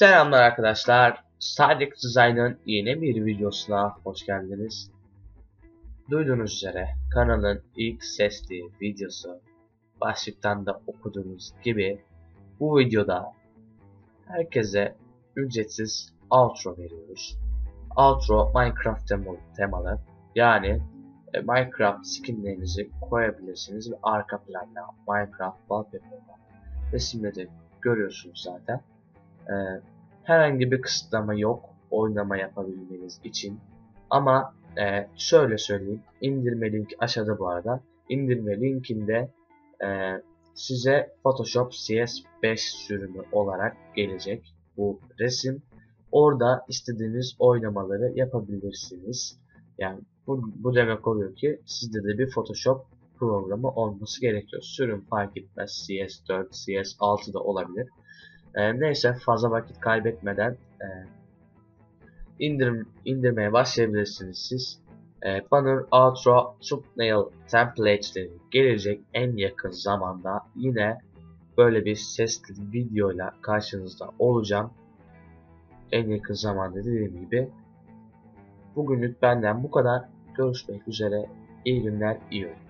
Selamlar arkadaşlar. Sadik Design'ın yeni bir videosuna hoş geldiniz. Duyduğunuz üzere kanalın ilk sesli videosu. Başlıktan da okuduğunuz gibi bu videoda herkese ücretsiz outro veriyoruz. Outro Minecraft temalı. Yani e, Minecraft skinlerinizi koyabilirsiniz ve arka planda Minecraft wallpaper'da resimleri görüyorsunuz zaten. Ee, herhangi bir kısıtlama yok oynama yapabilmeniz için. Ama e, şöyle söyleyeyim. indirme linki aşağıda bu arada. İndirme linkinde e, size Photoshop CS5 sürümü olarak gelecek bu resim. Orada istediğiniz oynamaları yapabilirsiniz. Yani bu, bu demek oluyor ki sizde de bir Photoshop programı olması gerekiyor. Sürüm fark etmez. CS4, CS6 da olabilir. E, neyse fazla vakit kaybetmeden e, indirim, indirmeye başlayabilirsiniz siz. E, Banner, Outro, Thumbnail template'leri gelecek en yakın zamanda yine böyle bir sesli videoyla karşınızda olacağım. En yakın zamanda dediğim gibi. Bugünlük benden bu kadar. Görüşmek üzere. İyi günler, iyi oyunlar.